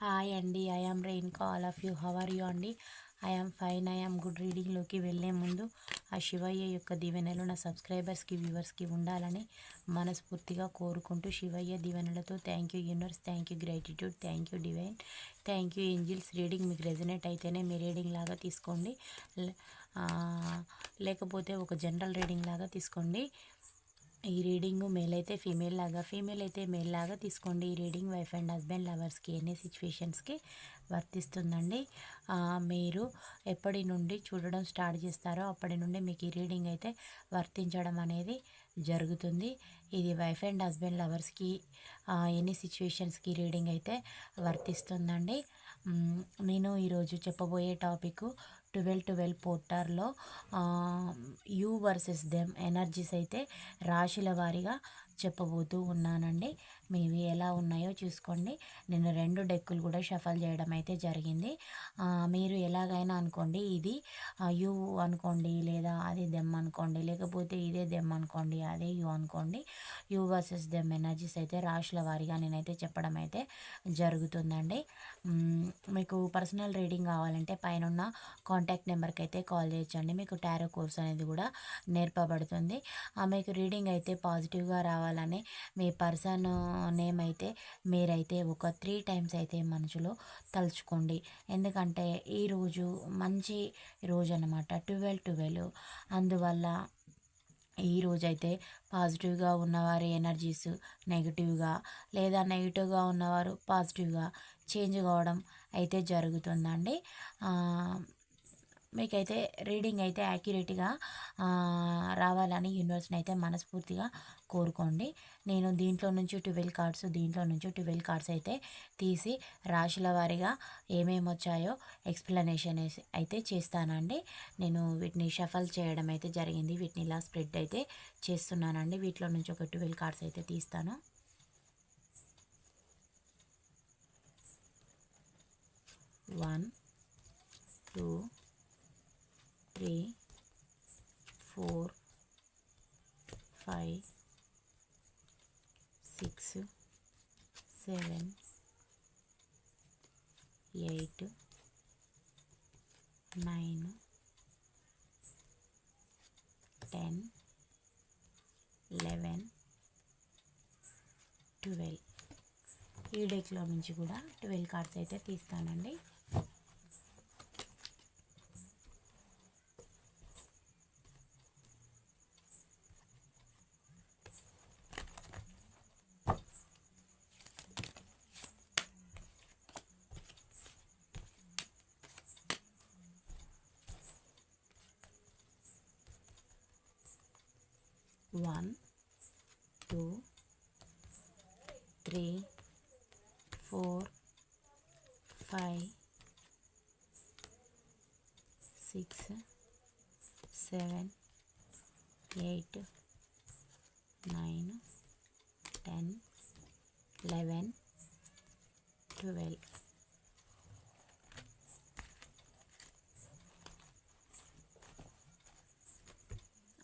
Hi అండి I am rain call of you how are you అండి I am fine I am good రీడింగ్లోకి వెళ్ళే ముందు ఆ శివయ్య యొక్క దీవెనలు నా సబ్స్క్రైబర్స్కి వ్యూవర్స్కి ఉండాలని మనస్ఫూర్తిగా కోరుకుంటూ శివయ్య దీవెనలతో thank you universe thank you gratitude thank you divine thank you angels reading మీకు రెజనేట్ అయితేనే మీ రీడింగ్ లాగా తీసుకోండి. లేకపోతే ఒక జనరల్ రీడింగ్ లాగా తీసుకోండి. ఈ రీడింగ్ మేల్ అయితే ఫీమేల్ లాగా ఫీమేల్ అయితే మేల్ లాగా తీసుకోండి. ఈ రీడింగ్ వైఫ్ అండ్ హస్బెండ్ లవర్స్కి ఎన్ని సిచ్యువేషన్స్కి వర్తిస్తుందండి. మీరు ఎప్పటి నుండి చూడడం స్టార్ట్ చేస్తారో అప్పటి నుండి మీకు ఈ రీడింగ్ అయితే వర్తించడం అనేది జరుగుతుంది. ఇది వైఫ్ అండ్ హస్బెండ్ లవర్స్కి ఎన్ని సిచ్యువేషన్స్కి రీడింగ్ అయితే వర్తిస్తుందండి. నేను ఈరోజు చెప్పబోయే టాపిక్ ట్వెల్వ్ ట్వెల్వ్ పోర్టర్లో యూ వర్సెస్ దెమ్ ఎనర్జీస్ అయితే రాశుల వారీగా చెప్పబోతూ ఉన్నానండి. మీవి ఎలా ఉన్నాయో చూసుకోండి. నేను రెండు డెక్కులు కూడా షఫల్ చేయడం అయితే జరిగింది. మీరు ఎలాగైనా అనుకోండి ఇది యూ అనుకోండి లేదా అది దెమ్ అనుకోండి లేకపోతే ఇదే దెమ్ అనుకోండి అదే యూ అనుకోండి యూ వర్సెస్ దెమ్ ఎనర్జీస్ అయితే రాశుల వారిగా నేనైతే చెప్పడం అయితే జరుగుతుందండి. మీకు పర్సనల్ రీడింగ్ కావాలంటే పైన కాంటాక్ట్ నెంబర్కి అయితే కాల్ చేయొచ్చండి. మీకు టారో కోర్స్ అనేది కూడా నేర్పబడుతుంది. మీకు రీడింగ్ అయితే పాజిటివ్గా రావాలి. అలానే మీ పర్సన్ నేమ్ అయితే మీరైతే ఒక త్రీ టైమ్స్ అయితే మనసులో తలుచుకోండి. ఎందుకంటే ఈరోజు మంచి రోజు అనమాట ట్వెల్వ్ ట్వెల్వ్. అందువల్ల ఈరోజైతే పాజిటివ్గా ఉన్నవారి ఎనర్జీస్ నెగిటివ్గా లేదా నెగిటివ్గా ఉన్నవారు పాజిటివ్గా చేంజ్ కావడం అయితే జరుగుతుందండి. మీకైతే రీడింగ్ అయితే యాక్యురేట్గా రావాలని యూనివర్స్ని అయితే మనస్ఫూర్తిగా కోరుకోండి. నేను దీంట్లో నుంచి ట్వెల్వ్ కార్డ్స్ దీంట్లో నుంచి ట్వెల్వ్ కార్డ్స్ అయితే తీసి రాశుల వారిగా ఏమేమి వచ్చాయో ఎక్స్ప్లెనేషన్ అయితే చేస్తానండి. నేను వీటిని షఫల్ చేయడం అయితే జరిగింది. వీటిని ఇలా స్ప్రెడ్ అయితే చేస్తున్నానండి. వీటిలో నుంచి ఒక ట్వెల్వ్ కార్డ్స్ అయితే తీస్తాను. One two three four five six seven eight nine ten eleven twelve. ఈ డెక్లో నుంచి కూడా ట్వెల్వ్ కార్డ్స్ అయితే తీస్తానండి. One two three four five six seven eight nine ten eleven twelve.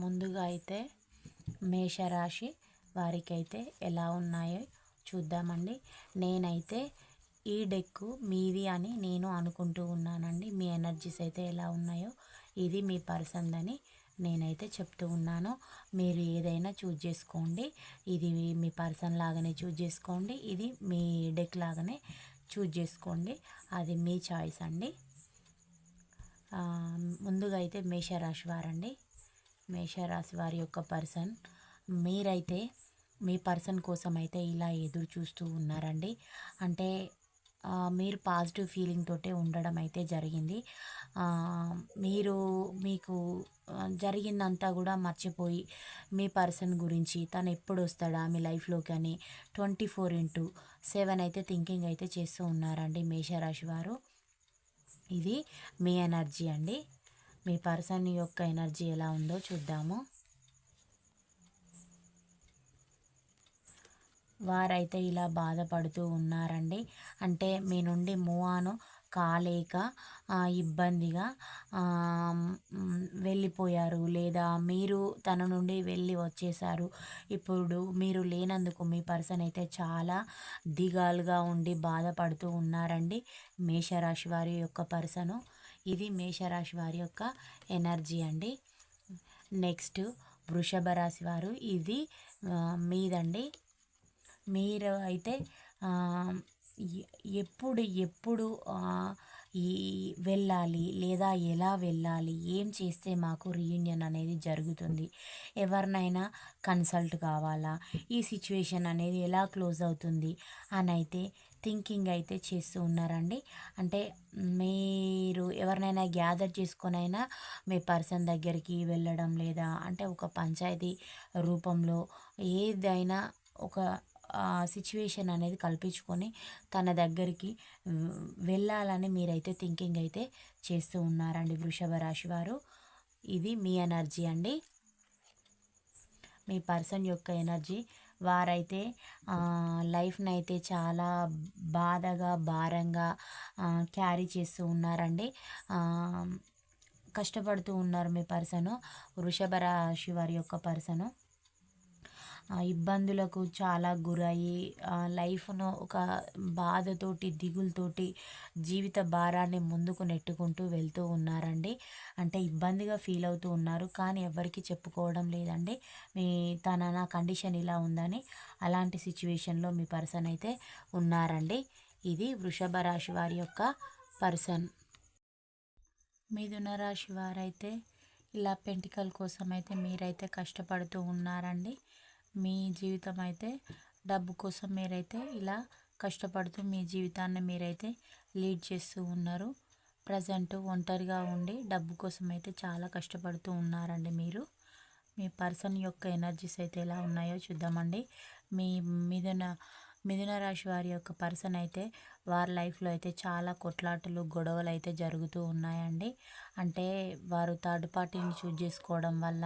ముందుగా అయితే మేషరాశి వారికైతే ఎలా ఉన్నాయో చూద్దామండి. నేనైతే ఈ డెక్కు మీవి అని నేను అనుకుంటూ ఉన్నానండి. మీ ఎనర్జీస్ అయితే ఎలా ఉన్నాయో ఇది మీ పర్సన్ అని నేనైతే చెప్తూ ఉన్నాను. మీరు ఏదైనా చూజ్ చేసుకోండి. ఇది మీ పర్సన్ లాగానే చూజ్ చేసుకోండి. ఇది మీ డెక్ లాగానే చూజ్ చేసుకోండి. అది మీ చాయిస్ అండి. ముందుగా అయితే మేషరాశి వారండి. మేషరాశి వారి యొక్క పర్సన్ మీరైతే మీ పర్సన్ కోసం అయితే ఇలా ఎదురు చూస్తూ ఉన్నారండి. అంటే మీరు పాజిటివ్ ఫీలింగ్ తోటే ఉండడం అయితే జరిగింది మీరు మీకు జరిగిందంతా కూడా మర్చిపోయి మీ పర్సన్ గురించి తను ఎప్పుడు వస్తాడా మీ లైఫ్లో కానీ ట్వంటీ ఫోర్ ఇంటూ సెవెన్ అయితే థింకింగ్ అయితే చేస్తూ ఉన్నారండి మేషరాశి వారు. ఇది మీ ఎనర్జీ అండి. మీ పర్సన్ యొక్క ఎనర్జీ ఎలా ఉందో చూద్దాము. వారైతే ఇలా బాధపడుతూ ఉన్నారండి. అంటే మీ నుండి మూవ్ ఆన్ కాలేక ఇబ్బందిగా వెళ్ళిపోయారు లేదా మీరు తన నుండి వెళ్ళి వచ్చేసారు ఇప్పుడు మీరు లేనందుకు మీ పర్సన్ అయితే చాలా దిగాలుగా ఉండి బాధపడుతూ ఉన్నారండి. మేషరాశి వారి యొక్క పర్సను ఇది మేషరాశి వారి యొక్క ఎనర్జీ అండి. నెక్స్ట్ వృషభ రాశి వారు ఇది మీదండి. మీరు అయితే ఎప్పుడు ఎప్పుడు ఈ వెళ్ళాలి లేదా ఎలా వెళ్ళాలి ఏం చేస్తే మాకు రీయూనియన్ అనేది జరుగుతుంది ఎవరినైనా కన్సల్ట్ కావాలా ఈ సిచ్యువేషన్ అనేది ఎలా క్లోజ్ అవుతుంది అని అయితే థింకింగ్ అయితే చేస్తూ ఉన్నారండి. అంటే మీరు ఎవరినైనా గ్యాదర్ చేసుకొనైనా మీ పర్సన్ దగ్గరికి వెళ్ళడం లేదా అంటే ఒక పంచాయతీ రూపంలో ఏదైనా ఒక సిచ్యువేషన్ అనేది కల్పించుకొని తన దగ్గరికి వెళ్ళాలని మీరైతే థింకింగ్ అయితే చేస్తూ ఉన్నారండి వృషభ రాశి వారు. ఇది మీ ఎనర్జీ అండి. మీ పర్సన్ యొక్క ఎనర్జీ వారైతే లైఫ్ని అయితే చాలా బాధగా భారంగా క్యారీ చేస్తూ ఉన్నారండి. కష్టపడుతూ ఉన్నారు మీ పర్సను వృషభ రాశి వారి యొక్క పర్సను. ఇబ్బందులకు చాలా గురయ్యి లైఫ్ను ఒక బాధతోటి దిగులతోటి జీవిత భారాన్ని ముందుకు నెట్టుకుంటూ వెళ్తూ ఉన్నారండి. అంటే ఇబ్బందిగా ఫీల్ అవుతూ ఉన్నారు కానీ ఎవరికి చెప్పుకోవడం లేదండి. మీ తన నా కండిషన్ ఇలా ఉందని అలాంటి సిచ్యువేషన్లో మీ పర్సన్ అయితే ఉన్నారండి. ఇది వృషభ రాశి వారి యొక్క పర్సన్. మిథున రాశి వారైతే ఇలా పెంటికల్ కోసం అయితే మీరైతే కష్టపడుతూ ఉన్నారండి. మీ జీవితం అయితే డబ్బు కోసం మీరైతే ఇలా కష్టపడుతూ మీ జీవితాన్ని మీరైతే లీడ్ చేస్తూ ఉన్నారు. ప్రజెంట్ ఒంటరిగా ఉండి డబ్బు కోసం అయితే చాలా కష్టపడుతూ ఉన్నారండి మీరు. మీ పర్సన్ యొక్క ఎనర్జీస్ అయితే ఎలా ఉన్నాయో చూద్దామండి. మీ మీదన మిథున రాశి వారి యొక్క పర్సన్ అయితే వారి లైఫ్లో అయితే చాలా కొట్లాటలు గొడవలు అయితే జరుగుతూ ఉన్నాయండి. అంటే వారు థర్డ్ పార్టీని చూజ్ చేసుకోవడం వల్ల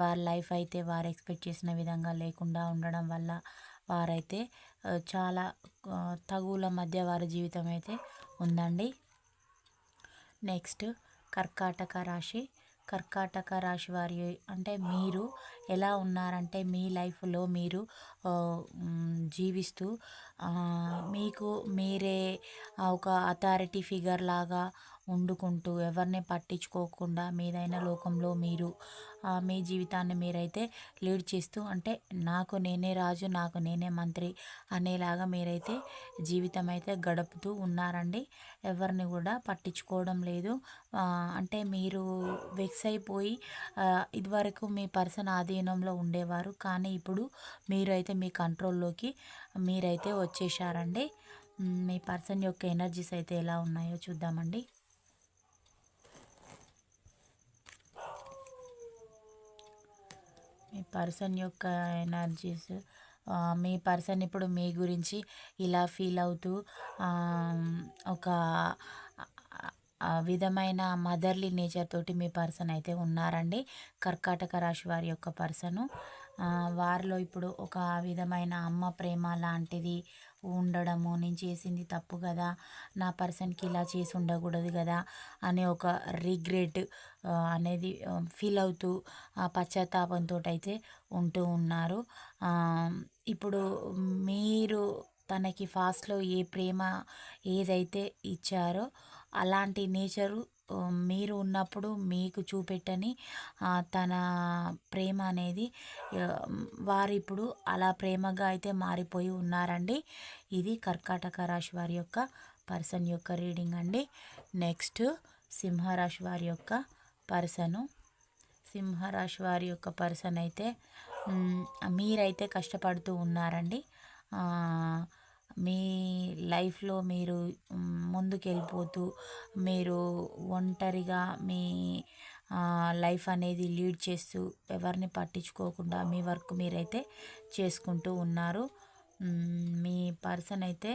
వారి లైఫ్ అయితే వారు ఎక్స్పెక్ట్ చేసిన విధంగా లేకుండా ఉండడం వల్ల వారైతే చాలా తగుల మధ్య వారి జీవితం అయితే ఉందండి. నెక్స్ట్ కర్కాటక రాశి. కర్కాటక రాశి వారి అంటే మీరు ఎలా ఉన్నారంటే మీ లైఫ్లో మీరు జీవిస్తూ మీకు మీరే ఒక అథారిటీ ఫిగర్ లాగా వండుకుంటూ ఎవరిని పట్టించుకోకుండా మీదైన లోకంలో మీరు మీ జీవితాన్ని మీరైతే లీడ్ చేస్తూ అంటే నాకు నేనే రాజు నాకు నేనే మంత్రి అనేలాగా మీరైతే జీవితం అయితే గడుపుతూ ఉన్నారండి. ఎవరిని కూడా పట్టించుకోవడం లేదు. అంటే మీరు వెక్స్ అయిపోయి ఇదివరకు మీ పర్సన్ అధీనంలో ఉండేవారు. కానీ ఇప్పుడు మీరైతే మీ కంట్రోల్లోకి మీరైతే వచ్చేసారండి మీ పర్సన్ యొక్క ఎనర్జీస్ అయితే ఎలా ఉన్నాయో చూద్దామండి. మీ పర్సన్ యొక్క ఎనర్జీస్ మీ పర్సన్ ఇప్పుడు మీ గురించి ఇలా ఫీల్ అవుతూ ఒక విధమైన మదర్లీ నేచర్ తోటి మీ పర్సన్ అయితే ఉన్నారండి. కర్కాటక రాశి వారి యొక్క పర్సను. వారిలో ఇప్పుడు ఒక విధమైన అమ్మ ప్రేమ లాంటిది ఉండడము నేను చేసింది తప్పు కదా నా పర్సన్కి ఇలా చేసి ఉండకూడదు కదా అనే ఒక రిగ్రెట్ అనేది ఫీల్ అవుతూ పశ్చాత్తాపంతో అయితే ఉంటూ ఉన్నారు. ఇప్పుడు మీరు తనకి ఫాస్ట్లో ఏ ప్రేమ ఏదైతే ఇచ్చారో అలాంటి నేచరు మీరు ఉన్నప్పుడు మీకు చూపెట్టని తన ప్రేమ అనేది వారు ఇప్పుడు అలా ప్రేమగా అయితే మారిపోయి ఉన్నారండి. ఇది కర్కాటక రాశి వారి యొక్క పర్సన్ యొక్క రీడింగ్ అండి. నెక్స్ట్ సింహరాశి వారి యొక్క పర్సను. సింహరాశి వారి యొక్క పర్సన్ అయితే మీరైతే కష్టపడుతూ ఉన్నారండి. మీ లైఫ్లో మీరు ముందుకెళ్ళిపోతూ మీరు ఒంటరిగా మీ లైఫ్ అనేది లీడ్ చేస్తూ ఎవరిని పట్టించుకోకుండా మీ వర్క్ మీరైతే చేసుకుంటూ ఉన్నారు. మీ పర్సన్ అయితే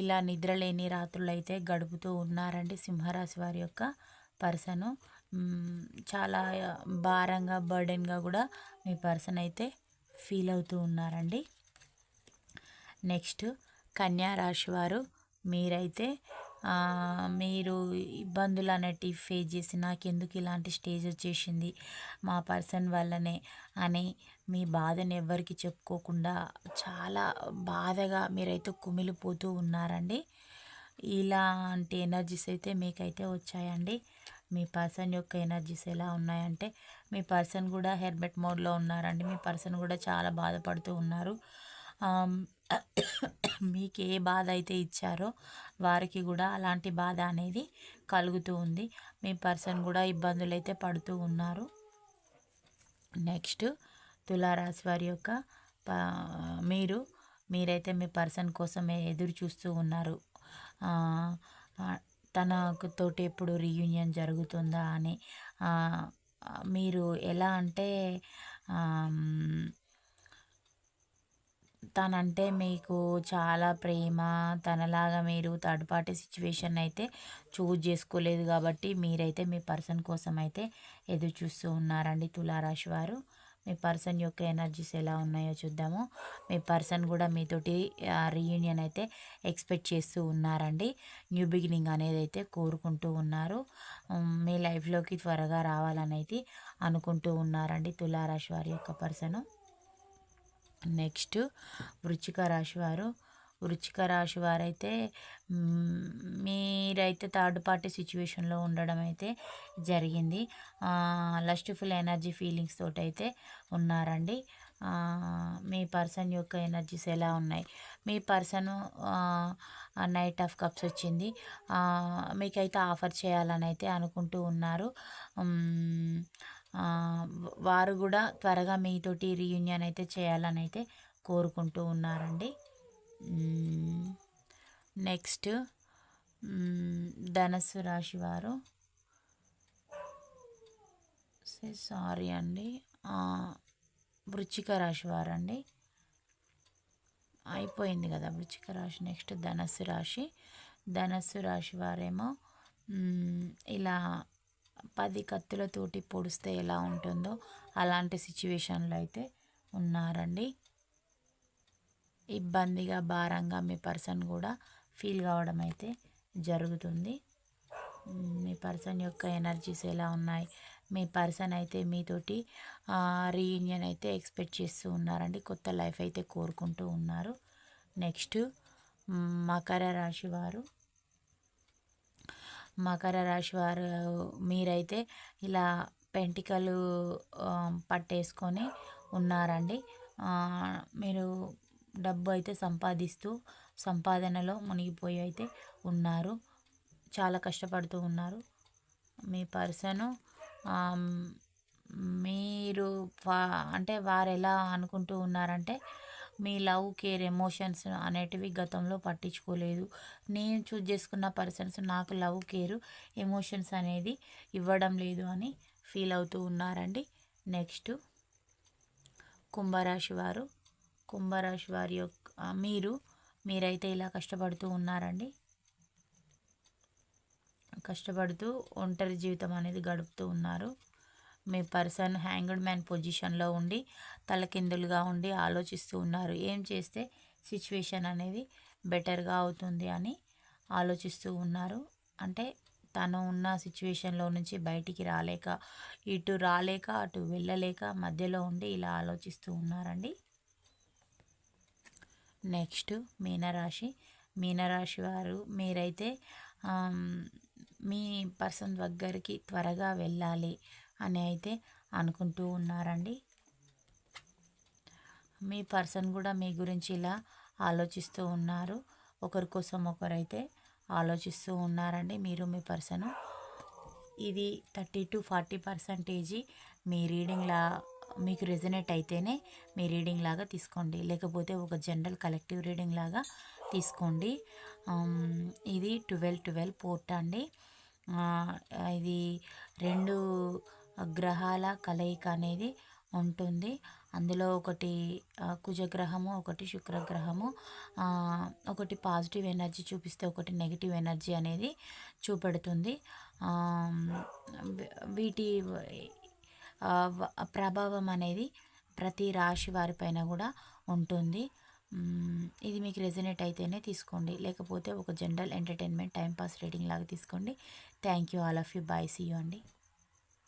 ఇలా నిద్రలేని రాత్రులు అయితే గడుపుతూ ఉన్నారండి సింహరాశి వారి యొక్క పర్సను. చాలా భారంగా బర్డెన్గా కూడా మీ పర్సన్ అయితే ఫీల్ అవుతూ ఉన్నారండి. నెక్స్ట్ కన్యారాశి వారు మీరైతే మీరు ఇబ్బందులు అనేటివి ఫేస్ చేసి నాకెందుకు ఇలాంటి స్టేజ్ వచ్చేసింది? మా పర్సన్ వల్లనే అని మీ బాధని ఎవ్వరికి చెప్పుకోకుండా చాలా బాధగా మీరైతే కుమిలిపోతూ ఉన్నారండి. ఇలాంటి ఎనర్జీస్ అయితే మీకైతే వచ్చాయండి. మీ పర్సన్ యొక్క ఎనర్జీస్ ఎలా ఉన్నాయంటే మీ పర్సన్ కూడా హెర్బెట్ మోడ్లో ఉన్నారండి. మీ పర్సన్ కూడా చాలా బాధపడుతూ ఉన్నారు. మీకు ఏ బాధ అయితే ఇచ్చారో వారికి కూడా అలాంటి బాధ అనేది కలుగుతూ ఉంది. మీ పర్సన్ కూడా ఇబ్బందులు అయితే పడుతూ ఉన్నారు. నెక్స్ట్ తులారాశి వారి యొక్క మీరు మీరైతే మీ పర్సన్ కోసమే ఎదురు చూస్తూ ఉన్నారు. తనకు తోటి ఎప్పుడు రీయూనియన్ జరుగుతుందా అని మీరు ఎలా అంటే తనంటే మీకు చాలా ప్రేమ తనలాగా మీరు థర్డ్ పార్టీ సిచ్యువేషన్ అయితే చూజ్ చేసుకోలేదు కాబట్టి మీరైతే మీ పర్సన్ కోసం అయితే ఎదురు చూస్తూ ఉన్నారండి తులారాశి వారు. మీ పర్సన్ యొక్క ఎనర్జీస్ ఎలా ఉన్నాయో చూద్దాము. మీ పర్సన్ కూడా మీతోటి రీయూనియన్ అయితే ఎక్స్పెక్ట్ చేస్తూ ఉన్నారండి. న్యూ బిగినింగ్ అనేది అయితే కోరుకుంటూ ఉన్నారు. మీ లైఫ్లోకి త్వరగా రావాలని అయితే అనుకుంటూ ఉన్నారండి తులారాశి వారి యొక్క పర్సను. నెక్స్ట్ వృచ్చిక రాశి వారు. వృచ్చిక రాశి వారైతే మీరైతే థర్డ్ పార్టీ సిచ్యువేషన్లో ఉండడం అయితే జరిగింది లస్ట్ఫుల్ ఎనర్జీ ఫీలింగ్స్ తోటి అయితే ఉన్నారండి మీ పర్సన్ యొక్క ఎనర్జీస్ ఎలా ఉన్నాయి? మీ పర్సన్ నైట్ ఆఫ్ కప్స్ వచ్చింది. మీకైతే ఆఫర్ చేయాలని అయితే అనుకుంటూ ఉన్నారు. వారు కూడా త్వరగా మీతోటి రీయూనియన్ అయితే చేయాలని అయితే కోరుకుంటూ ఉన్నారండి. నెక్స్ట్ ధనస్సు రాశి వారు. సారీ అండి. వృచ్చిక రాశి వారండి. అయిపోయింది కదా వృచ్చిక రాశి. నెక్స్ట్ ధనస్సు రాశి. ధనస్సు రాశి వారేమో ఇలా పది కత్తులతోటి పొడిస్తే ఎలా ఉంటుందో అలాంటి సిచ్యువేషన్లో అయితే ఉన్నారండి. ఇబ్బందిగా భారంగా మీ పర్సన్ కూడా ఫీల్ కావడం అయితే జరుగుతుంది. మీ పర్సన్ యొక్క ఎనర్జీస్ ఎలా ఉన్నాయి? మీ పర్సన్ అయితే మీతోటి రీయూనియన్ అయితే ఎక్స్పెక్ట్ చేస్తూ ఉన్నారండి. కొత్త లైఫ్ అయితే కోరుకుంటూ ఉన్నారు. నెక్స్ట్ మకర రాశి వారు మకర రాశి వారు మీరైతే ఇలా పెంటికలు పట్టేసుకొని ఉన్నారండి. మీరు డబ్బు అయితే సంపాదిస్తూ సంపాదనలో మునిగిపోయి అయితే ఉన్నారు. చాలా కష్టపడుతూ ఉన్నారు. మీ పర్సను మీరు అంటే వారు ఎలా అనుకుంటూ ఉన్నారంటే మీ లవ్ కేర్ ఎమోషన్స్ అనేటివి గతంలో పట్టించుకోలేదు. నేను చూజ్ చేసుకున్న పర్సన్స్ నాకు లవ్ కేర్ ఎమోషన్స్ అనేది ఇవ్వడం లేదు అని ఫీల్ అవుతూ ఉన్నారండి. నెక్స్ట్ కుంభరాశి వారు. కుంభరాశి వారి యొక్క మీరు మీరైతే ఇలా కష్టపడుతూ ఉన్నారండి. కష్టపడుతూ ఒంటరి జీవితం అనేది గడుపుతూ ఉన్నారు. మీ పర్సన్ హ్యాంగ్డ్ మ్యాన్ పొజిషన్లో ఉండి తలకిందులుగా ఉండి ఆలోచిస్తూ ఉన్నారు. ఏం చేస్తే సిచ్యువేషన్ అనేది బెటర్గా అవుతుంది అని ఆలోచిస్తూ ఉన్నారు. అంటే తను ఉన్న సిచ్యువేషన్లో నుంచి బయటికి రాలేక ఇటు రాలేక అటు వెళ్ళలేక మధ్యలో ఉండి ఇలా ఆలోచిస్తూ ఉన్నారండి. నెక్స్ట్ మీనరాశి. మీనరాశి వారు మీరైతే మీ పర్సన్ దగ్గరికి త్వరగా వెళ్ళాలి. అని అయితే అనుకుంటూ ఉన్నారండి. మీ పర్సన్ కూడా మీ గురించి ఇలా ఆలోచిస్తూ ఉన్నారు. ఒకరి కోసం ఒకరైతే ఆలోచిస్తూ ఉన్నారండి. మీరు మీ పర్సన్ ఇది థర్టీ టు ఫార్టీ పర్సంటేజీ మీ రీడింగ్లా మీకు రెజనేట్ అయితేనే మీ రీడింగ్ లాగా తీసుకోండి. లేకపోతే ఒక జనరల్ కలెక్టివ్ రీడింగ్ లాగా తీసుకోండి. ఇది ట్వెల్వ్ ట్వెల్వ్ పోర్ట్ అండి. ఇది రెండు గ్రహాల కలయిక అనేది ఉంటుంది. అందులో ఒకటి కుజగ్రహము ఒకటి శుక్రగ్రహము ఒకటి పాజిటివ్ ఎనర్జీ చూపిస్తే ఒకటి నెగిటివ్ ఎనర్జీ అనేది చూపెడుతుంది. వీటి ప్రభావం అనేది ప్రతి రాశి వారిపైన కూడా ఉంటుంది. ఇది మీకు రెజనేట్ అయితేనే తీసుకోండి. లేకపోతే ఒక జనరల్ ఎంటర్టైన్మెంట్ టైంపాస్ రీడింగ్ లాగా తీసుకోండి. Thank you all of you. Bye. See you అండి.